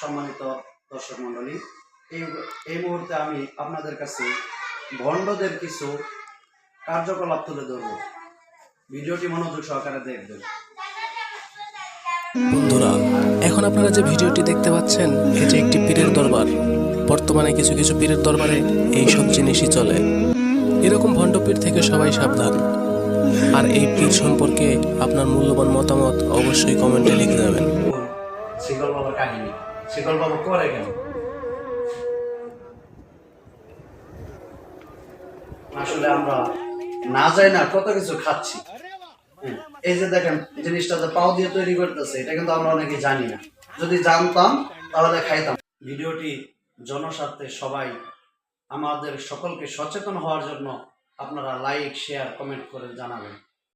সম্মানিত দর্শক মণ্ডলী এই এই মুহূর্তে আমি আপনাদের কাছে ভণ্ডদের কিছু কার্যকলাপ তুলে ধরব। ভিডিওটি মনোযোগ সহকারে দেখবেন। বন্ধুরা এখন আপনারা যে ভিডিওটি দেখতে পাচ্ছেন এটি একটি পীরের দরবার। বর্তমানে কিছু কিছু পীরের দরবারে এই সব জিনিসই চলে। এরকম ভণ্ডপীর থেকে সবাই সাবধান। আর এই পীর সম্পর্কে আপনার মূল্যবান মতামত অবশ্যই কমেন্টে লিখে যাবেন। আসলে আমরা না যাই না কত কিছু খাচ্ছি। এই যে দেখেন, জিনিসটা যে পাও দিয়ে তৈরি করতেছে, এটা কিন্তু আমরা অনেকে জানি না। যদি জানতাম, তাহলে খাইতাম। ভিডিওটি জনস্বার্থে সবাই আমাদের সকলকে সচেতন হওয়ার জন্য আপনারা লাইক শেয়ার কমেন্ট করে জানাবেন।